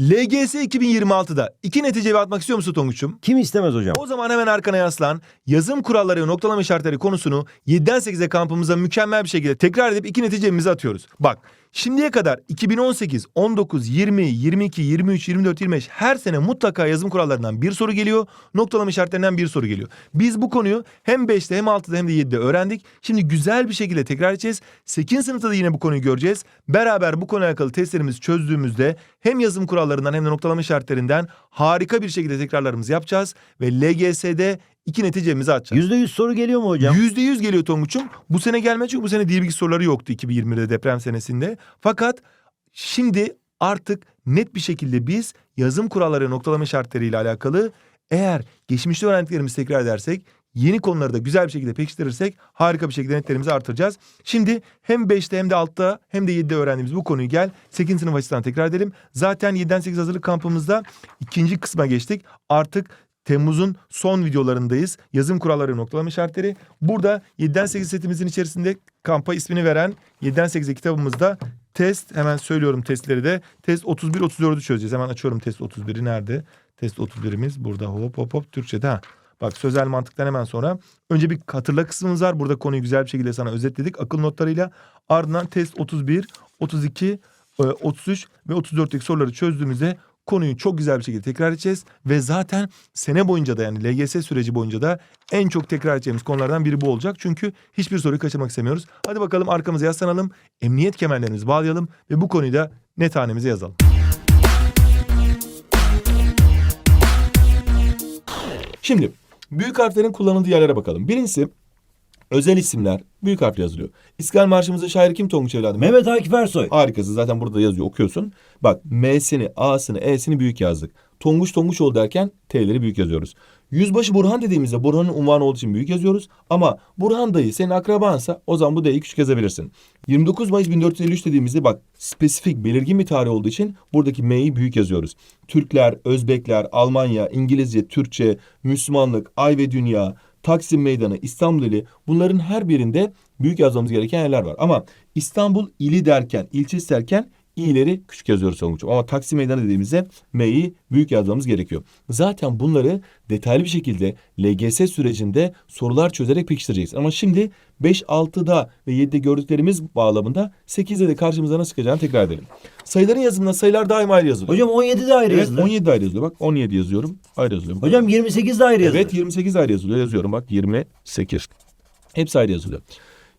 LGS 2026'da iki netice atmak istiyor musun Tonguç'um? Kim istemez hocam? O zaman hemen arkana yaslan. Yazım kuralları ve noktalama işaretleri konusunu 7'den 8'e kampımıza mükemmel bir şekilde tekrar edip iki neticemizi atıyoruz. Bak şimdiye kadar 2018, 19, 20, 22, 23, 24, 25 her sene mutlaka yazım kurallarından bir soru geliyor. Noktalama işaretlerinden bir soru geliyor. Biz bu konuyu hem 5'te hem 6'da hem de 7'de öğrendik. Şimdi güzel bir şekilde tekrar edeceğiz. 8. sınıfta da yine bu konuyu göreceğiz. Beraber bu konuyla alakalı testlerimizi çözdüğümüzde hem yazım kurallarından hem de noktalama işaretlerinden harika bir şekilde tekrarlarımızı yapacağız. Ve LGS'de iki neticemizi atacağız. Yüzde yüz soru geliyor mu hocam? Yüzde yüz geliyor Tonguç'um. Bu sene gelmedi çünkü bu sene dil bilgi soruları yoktu 2020'de deprem senesinde. Fakat şimdi artık net bir şekilde biz yazım kuralları noktalama işaretleriyle alakalı eğer geçmişte öğrendiklerimizi tekrar edersek yeni konuları da güzel bir şekilde pekiştirirsek harika bir şekilde netlerimizi artıracağız. Şimdi hem 5'te hem de 6'da hem de 7'de öğrendiğimiz bu konuyu gel 8. sınıf açısından tekrar edelim. Zaten 7'den 8 hazırlık kampımızda ikinci kısma geçtik. Artık Temmuz'un son videolarındayız. Yazım kuralları noktalama işaretleri. Burada 7'den 8 setimizin içerisinde kampa ismini veren 7'den 8'e kitabımızda test hemen söylüyorum testleri de. Test 31 34'ü çözeceğiz. Hemen açıyorum test 31'i nerede? Test 31'imiz burada hop hop hop Türkçe'de ha. Bak sözel mantıktan hemen sonra önce bir hatırla kısmımız var. Burada konuyu güzel bir şekilde sana özetledik akıl notlarıyla. Ardından test 31, 32, e, 33 ve 34'teki soruları çözdüğümüzde konuyu çok güzel bir şekilde tekrar edeceğiz. Ve zaten sene boyunca da yani LGS süreci boyunca da en çok tekrar edeceğimiz konulardan biri bu olacak. Çünkü hiçbir soruyu kaçırmak istemiyoruz. Hadi bakalım arkamıza yaslanalım. Emniyet kemerlerimizi bağlayalım ve bu konuyu da net hanemize yazalım. Şimdi büyük harflerin kullanıldığı yerlere bakalım. Birincisi özel isimler büyük harfle yazılıyor. İstiklal Marşımızı şairi kim Tonguç evladım? Mehmet Akif Ersoy. Harikasın zaten burada yazıyor okuyorsun. Bak M'sini, A'sını, E'sini büyük yazdık. Tonguç Tonguçoğlu derken T'leri büyük yazıyoruz. Yüzbaşı Burhan dediğimizde Burhan'ın unvanı olduğu için büyük yazıyoruz. Ama Burhan dayı senin akrabansa o zaman bu D'yi küçük yazabilirsin. 29 Mayıs 1453 dediğimizde bak spesifik belirgin bir tarih olduğu için buradaki M'yi büyük yazıyoruz. Türkler, Özbekler, Almanya, İngilizce, Türkçe, Müslümanlık, Ay ve Dünya, Taksim Meydanı, İstanbul ili bunların her birinde büyük yazmamız gereken yerler var. Ama İstanbul ili derken, ilçesi derken i'leri küçük yazıyoruz sonuçta. Ama Taksim Meydanı dediğimizde M'yi büyük yazmamız gerekiyor. Zaten bunları detaylı bir şekilde LGS sürecinde sorular çözerek pekiştireceğiz. Ama şimdi 5, 6'da ve 7'de gördüklerimiz bağlamında 8'de de karşımıza nasıl çıkacağını tekrar edelim. Sayıların yazımında sayılar daima ayrı yazılıyor. Hocam 17 de ayrı evet, yazılır. 17 ayrı yazılıyor. Bak 17 yazıyorum. Ayrı yazılıyor. Hocam 28 de ayrı yazılır. Evet 28 ayrı yazılıyor. Yazıyorum bak 28. Hepsi ayrı yazılıyor.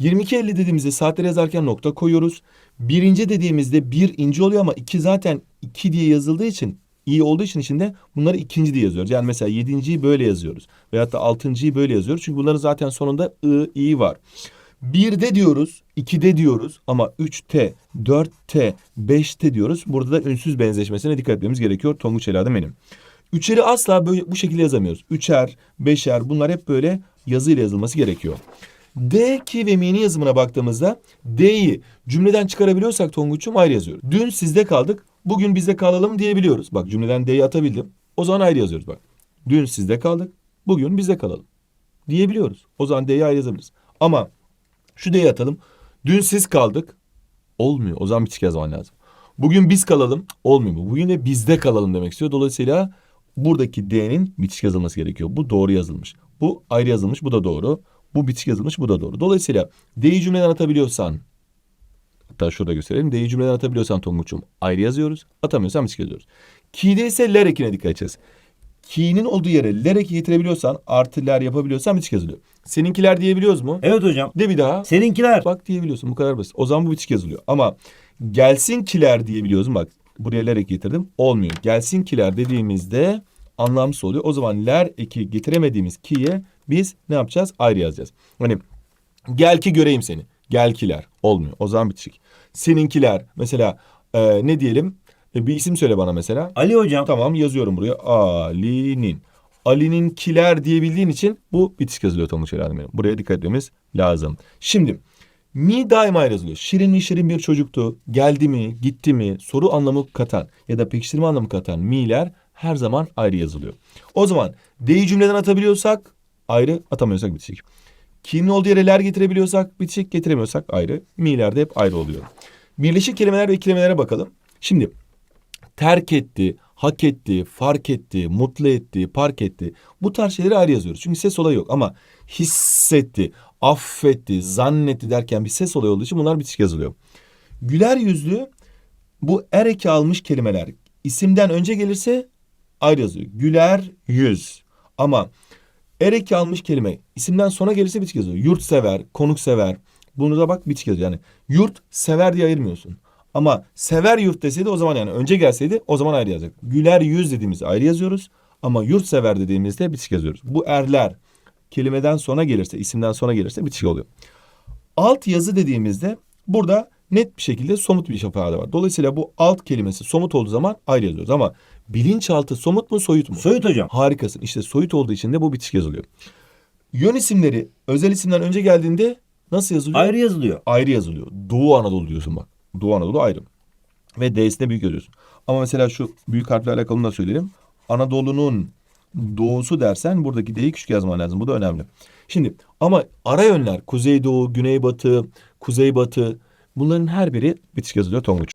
22.50 dediğimizde saatleri yazarken nokta koyuyoruz. Birinci dediğimizde bir inci oluyor ama iki zaten iki diye yazıldığı için iyi olduğu için içinde bunları ikinci diye yazıyoruz. Yani mesela yedinciyi böyle yazıyoruz. Veyahut da altıncıyı böyle yazıyoruz. Çünkü bunların zaten sonunda ı, i var. Birde diyoruz, ikide diyoruz ama 3T, 4T, 5T diyoruz. Burada da ünsüz benzeşmesine dikkat etmemiz gerekiyor. Tonguç Eladım benim. Üçeri asla böyle bu şekilde yazamıyoruz. Üçer, beşer bunlar hep böyle yazıyla yazılması gerekiyor. D, ki ve mi'nin yazımına baktığımızda D'yi cümleden çıkarabiliyorsak Tonguç'um ayrı yazıyoruz. Dün sizde kaldık, bugün bizde kalalım diyebiliyoruz. Bak cümleden D'yi atabildim. O zaman ayrı yazıyoruz bak. Dün sizde kaldık, bugün bizde kalalım diyebiliyoruz. O zaman D'yi ayrı yazabiliriz. Ama şu D'yi atalım. Dün siz kaldık. Olmuyor. O zaman bitişik yazman lazım. Bugün biz kalalım. Olmuyor mu? Bugün de bizde kalalım demek istiyor. Dolayısıyla buradaki D'nin bitişik yazılması gerekiyor. Bu doğru yazılmış. Bu ayrı yazılmış. Bu da doğru. Bu bitişik yazılmış. Bu da doğru. Dolayısıyla D'yi cümleden atabiliyorsan hatta şurada gösterelim. D'yi cümleden atabiliyorsan Tonguç'um ayrı yazıyoruz. Atamıyorsan bitişik yazıyoruz. Ki'de ise ler ekine dikkat edeceğiz. Ki'nin olduğu yere ler eki getirebiliyorsan artı ler yapabiliyorsan bitişik yazılıyor. Seninkiler diyebiliyoruz mu? Evet hocam. De bir daha. Seninkiler. Bak diyebiliyorsun bu kadar basit. O zaman bu bitişik yazılıyor. Ama gelsinkiler diyebiliyoruz mu? Bak buraya ler eki getirdim. Olmuyor. Gelsinkiler dediğimizde anlamsız oluyor. O zaman ler eki getiremediğimiz ki'ye biz ne yapacağız? Ayrı yazacağız. Hani gel ki göreyim seni. Gel kiler. Olmuyor. O zaman bitişik. Seninkiler mesela e, ne diyelim? E, bir isim söyle bana mesela. Ali hocam. Tamam yazıyorum buraya. Ali'nin. Ali'nin kiler diyebildiğin için bu bitişik yazılıyor Tonguç herhalde benim. Buraya dikkat etmemiz lazım. Şimdi mi daima yazılıyor. Şirin mi şirin bir çocuktu. Geldi mi, gitti mi, soru anlamı katan ya da pekiştirme anlamı katan mi'ler her zaman ayrı yazılıyor. O zaman D'yi cümleden atabiliyorsak ayrı, atamıyorsak bitişik. Ki'nin olduğu yere ler getirebiliyorsak bitişik, getiremiyorsak ayrı. Mi'ler de hep ayrı oluyor. Birleşik kelimeler ve ikilemelere bakalım. Şimdi terk etti, hak etti, fark etti, mutlu etti, park etti. Bu tarz şeyleri ayrı yazıyoruz. Çünkü ses olayı yok ama hissetti, affetti, zannetti derken bir ses olayı olduğu için bunlar bitişik yazılıyor. Güler yüzlü bu er eki almış kelimeler isimden önce gelirse ayrı yazıyor. Güler yüz. Ama er eki almış kelime isimden sonra gelirse bitişik yazıyor. Yurtsever, konuksever. Bunu da bak bitişik yazıyor. Yani yurt sever diye ayırmıyorsun. Ama sever yurt deseydi o zaman yani önce gelseydi o zaman ayrı yazacak. Güler yüz dediğimizde ayrı yazıyoruz. Ama yurtsever dediğimizde bitişik yazıyoruz. Bu erler kelimeden sonra gelirse, isimden sonra gelirse bitişik oluyor. Alt yazı dediğimizde burada net bir şekilde somut bir ifade var. Dolayısıyla bu alt kelimesi somut olduğu zaman ayrı yazıyoruz. Ama bilinçaltı somut mu soyut mu? Soyut hocam. Harikasın. İşte soyut olduğu için de bu bitişik yazılıyor. Yön isimleri özel isimden önce geldiğinde nasıl yazılıyor? Ayrı yazılıyor. Ayrı yazılıyor. Doğu Anadolu diyorsun bak. Doğu Anadolu ayrı. Ve D'sine büyük yazıyorsun. Ama mesela şu büyük harfle alakalı da söyleyelim. Anadolu'nun doğusu dersen buradaki D'yi küçük yazman lazım. Bu da önemli. Şimdi ama ara yönler kuzeydoğu, güneybatı, kuzeybatı bunların her biri bitişik yazılıyor Tonguç.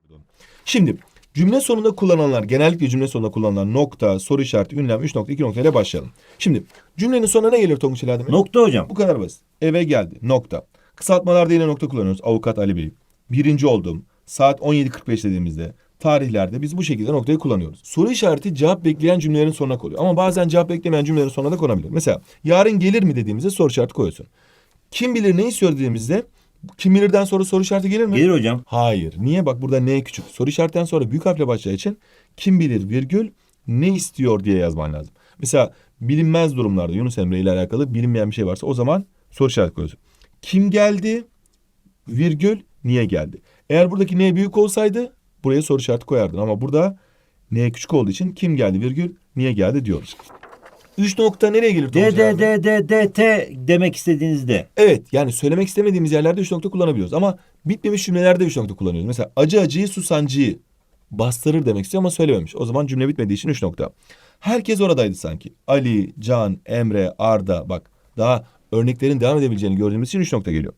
Şimdi cümle sonunda kullanılanlar genellikle cümle sonunda kullanılan nokta, soru işareti, ünlem, 3 nokta, 2 nokta ile başlayalım. Şimdi cümlenin sonuna ne gelir Tonguç İlhadem'e? Nokta hocam. Bu kadar basit. Eve geldi. Nokta. Kısaltmalarda yine nokta kullanıyoruz. Avukat Ali Bey. Birinci oldum. Saat 17.45 dediğimizde tarihlerde biz bu şekilde noktayı kullanıyoruz. Soru işareti cevap bekleyen cümlelerin sonuna koyuyor. Ama bazen cevap beklemeyen cümlelerin sonuna da konabilir. Mesela yarın gelir mi dediğimizde soru işareti koyuyorsun. Kim bilir ne istiyor dediğimizde kim bilirden sonra soru işareti gelir mi? Gelir hocam. Hayır. Niye? Bak burada ne küçük. Soru işaretinden sonra büyük harfle başlayacağı için kim bilir virgül ne istiyor diye yazman lazım. Mesela bilinmez durumlarda Yunus Emre ile alakalı bilinmeyen bir şey varsa o zaman soru işareti koyuyorsun. Kim geldi? Virgül niye geldi? Eğer buradaki ne büyük olsaydı buraya soru işareti koyardın ama burada ne küçük olduğu için kim geldi virgül niye geldi diyoruz. Üç nokta nereye gelir? D, D? D, D, D, T demek istediğinizde. Evet yani söylemek istemediğimiz yerlerde üç nokta kullanabiliyoruz. Ama bitmemiş cümlelerde üç nokta kullanıyoruz. Mesela acı acıyı susancıyı bastırır demek istiyor ama söylememiş. O zaman cümle bitmediği için üç nokta. Herkes oradaydı sanki. Ali, Can, Emre, Arda bak daha örneklerin devam edebileceğini gördüğümüz için üç nokta geliyor.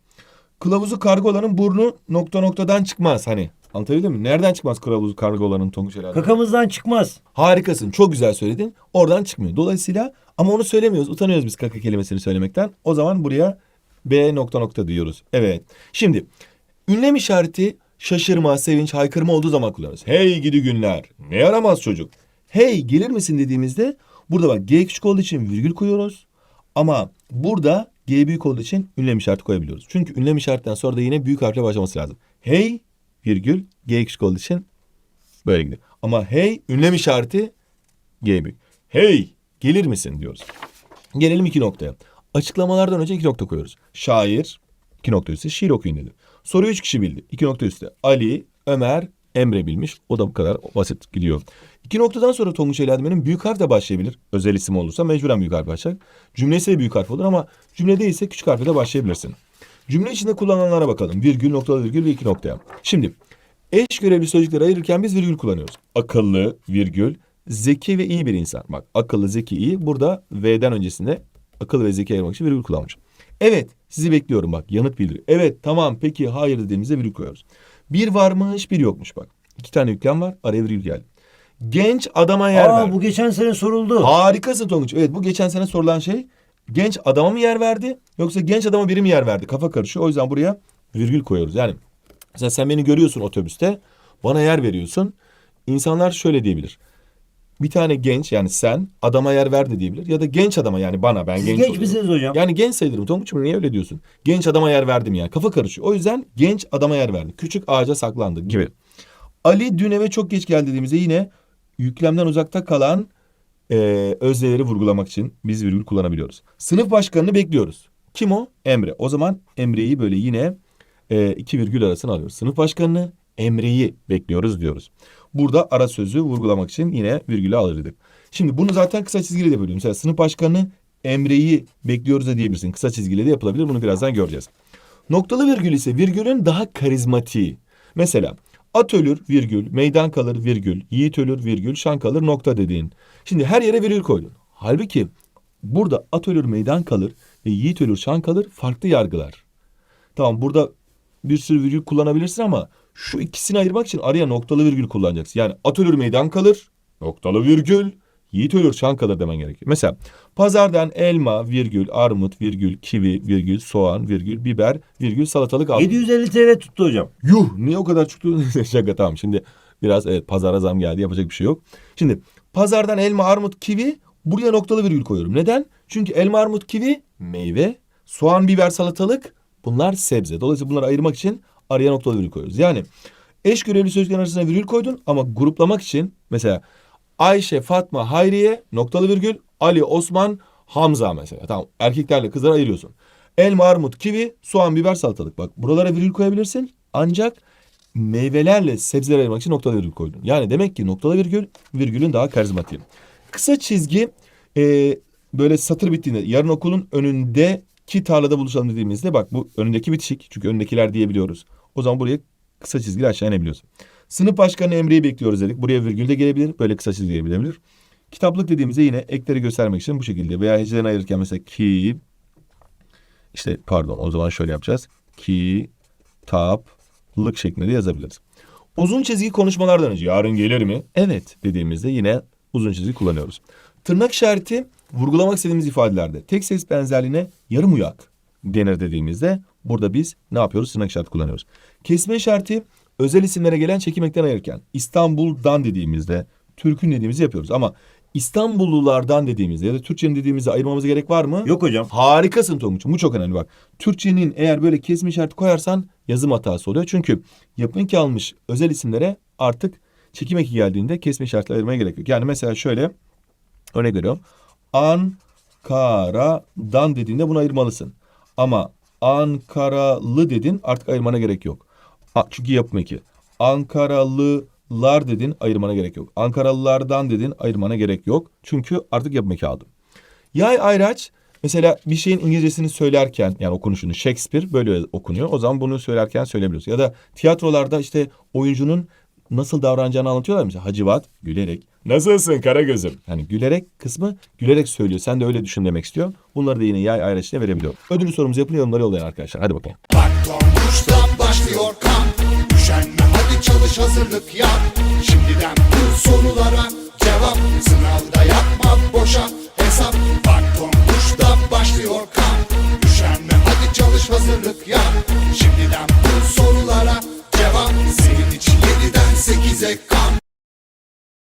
Kılavuzu kargo olanın burnu nokta noktadan çıkmaz hani. Anlatabildim mi? Nereden çıkmaz kılavuzu kargo olanın Tonguç Helal? Kakamızdan çıkmaz. Harikasın. Çok güzel söyledin. Oradan çıkmıyor. Dolayısıyla ama onu söylemiyoruz. Utanıyoruz biz kaka kelimesini söylemekten. O zaman buraya B nokta nokta diyoruz. Evet. Şimdi ünlem işareti şaşırma, sevinç, haykırma olduğu zaman kullanırız. Hey gidi günler. Ne yaramaz çocuk. Hey gelir misin dediğimizde burada bak G küçük olduğu için virgül koyuyoruz. Ama burada G büyük olduğu için ünlem işareti koyabiliyoruz. Çünkü ünlem işaretinden sonra da yine büyük harfle başlaması lazım. Hey virgül G küçük olduğu için Böyle gidiyor. Ama hey ünlem işareti G büyük. Hey gelir misin diyoruz. Gelelim iki noktaya. Açıklamalardan önce iki nokta koyuyoruz. Şair iki nokta üstü şiir okuyun dedi. Soruyu üç kişi bildi. İki nokta üstü. Ali, Ömer, Emre bilmiş. O da bu kadar basit gidiyor. İki noktadan sonra Tonguç Eladime'nin büyük harf de başlayabilir. Özel isim olursa mecburen büyük harf başlar. Cümlesi de büyük harf olur ama cümle değilse küçük harfle de başlayabilirsin. Cümle içinde kullanılanlara bakalım. Virgül, noktalı virgül ve iki noktaya. Şimdi eş görevli sözcükleri ayırırken biz virgül kullanıyoruz. Akıllı, virgül, zeki ve iyi bir insan. Bak akıllı, zeki, iyi. Burada V'den öncesinde akıl ve zeki ayırmak için virgül kullanmış. Evet, sizi bekliyorum bak. Yanıt bildiri. Evet, tamam, peki, hayır dediğimizde virgül koyuyoruz. Bir varmış, bir yokmuş bak. İki tane yüklem var, araya virgül geldi. Genç adama yer Aa ver. bu geçen sene soruldu. Harikasın Tonguç. Evet bu geçen sene sorulan şey genç adama mı yer verdi yoksa genç adama biri mi yer verdi? Kafa karışıyor. O yüzden buraya virgül koyuyoruz. Yani mesela sen beni görüyorsun otobüste bana yer veriyorsun. İnsanlar şöyle diyebilir. Bir tane genç yani sen adama yer verdi diyebilir. Ya da genç adama yani bana ben Siz genç genç, oluyorum. misiniz hocam? Yani genç sayılırım Tonguç'um niye öyle diyorsun? Genç adama yer verdim yani kafa karışıyor. O yüzden genç adama yer verdi. Küçük ağaca saklandı gibi. Ali dün eve çok geç geldi dediğimizde yine yüklemden uzakta kalan e, özneleri vurgulamak için biz virgül kullanabiliyoruz. Sınıf başkanını bekliyoruz. Kim o? Emre. O zaman Emre'yi böyle yine e, iki virgül arasına alıyoruz. Sınıf başkanını Emre'yi bekliyoruz diyoruz. Burada ara sözü vurgulamak için yine virgülü alırdık. Şimdi bunu zaten kısa çizgiyle de yapabiliyorum. Mesela sınıf başkanını Emre'yi bekliyoruz da diyebilirsin. Kısa çizgiyle de yapılabilir. Bunu birazdan göreceğiz. Noktalı virgül ise virgülün daha karizmatiği. Mesela at ölür virgül, meydan kalır virgül, yiğit ölür virgül, şan kalır nokta dediğin. Şimdi her yere virgül koydun. Halbuki burada at ölür meydan kalır ve yiğit ölür şan kalır farklı yargılar. Tamam burada bir sürü virgül kullanabilirsin ama Şu ikisini ayırmak için araya noktalı virgül kullanacaksın. Yani at ölür meydan kalır. Noktalı virgül. Yiğit ölür çan kalır demen gerekiyor. Mesela pazardan elma, virgül, armut, virgül, kivi, virgül, soğan, virgül, biber, virgül, salatalık aldım. 750 TL tuttu hocam. Yuh niye o kadar çıktı? Şaka tamam şimdi biraz evet pazara zam geldi yapacak bir şey yok. Şimdi pazardan elma, armut, kivi buraya noktalı virgül koyuyorum. Neden? Çünkü elma, armut, kivi meyve, soğan, biber, salatalık bunlar sebze. Dolayısıyla bunları ayırmak için araya noktalı virgül koyuyoruz. Yani eş görevli sözcüklerin arasına virgül koydun ama gruplamak için mesela Ayşe, Fatma, Hayriye noktalı virgül, Ali, Osman, Hamza mesela. Tamam erkeklerle kızları ayırıyorsun. Elma, armut, kivi, soğan, biber, salatalık. Bak buralara virgül koyabilirsin. Ancak meyvelerle sebzeleri ayırmak için noktalı virgül koydun. Yani demek ki noktalı virgül virgülün daha karizmatiği. Kısa çizgi e, böyle satır bittiğinde yarın okulun önündeki tarlada buluşalım dediğimizde bak bu önündeki bitişik. Çünkü önündekiler diyebiliyoruz. O zaman buraya kısa çizgiyle aşağı inebiliyorsun. Sınıf başkanı Emre'yi bekliyoruz dedik. Buraya virgül de gelebilir. Böyle kısa çizgi gelebilir. Kitaplık dediğimizde yine ekleri göstermek için bu şekilde veya hecelerini ayırırken mesela ki işte pardon o zaman şöyle yapacağız. Ki kitaplık şeklinde de yazabiliriz. Uzun çizgi konuşmalardan önce yarın gelir mi? Evet dediğimizde yine uzun çizgi kullanıyoruz. Tırnak işareti vurgulamak istediğimiz ifadelerde tek ses benzerliğine yarım uyak denir dediğimizde burada biz ne yapıyoruz? Tırnak işareti kullanıyoruz. Kesme işareti özel isimlere gelen çekim ekten ayırırken İstanbul'dan dediğimizde Türk'ün dediğimizi yapıyoruz. Ama İstanbullulardan dediğimizde ya da Türkçenin dediğimizde ayırmamız gerek var mı? Yok hocam. Harikasın Tonguç'um. Bu çok önemli bak. Türkçenin eğer böyle kesme işareti koyarsan yazım hatası oluyor. Çünkü yapın ki almış özel isimlere artık çekim eki geldiğinde kesme işaretleri ayırmaya gerek yok. Yani mesela şöyle örnek veriyorum. Ankara'dan dediğinde bunu ayırmalısın. Ama Ankaralı dedin artık ayırmana gerek yok. Çünkü yapım eki. Ankaralılar dedin ayırmana gerek yok. Ankaralılardan dedin ayırmana gerek yok. Çünkü artık yapım eki aldım. Yay ayraç mesela bir şeyin İngilizcesini söylerken yani okunuşunu Shakespeare böyle okunuyor. O zaman bunu söylerken söyleyebiliyorsun. Ya da tiyatrolarda işte oyuncunun nasıl davranacağını anlatıyorlar mesela Hacivat gülerek. Nasılsın Karagöz'üm? Hani gülerek kısmı gülerek söylüyor. Sen de öyle düşün demek istiyor. Bunları da yine yay ayraçına verebiliyor. Ödül sorumuzu yapın yorumları yollayın arkadaşlar. Hadi bakalım. Bak Tonguç'tan başlıyor kan Üşenme hadi çalış hazırlık yap Şimdiden bu sorulara cevap Sınavda yapma boşa hesap Bak Tonguç'tan başlıyor kan Üşenme hadi çalış hazırlık yap Şimdiden bu sorulara devam Senin için yeniden sekize kan.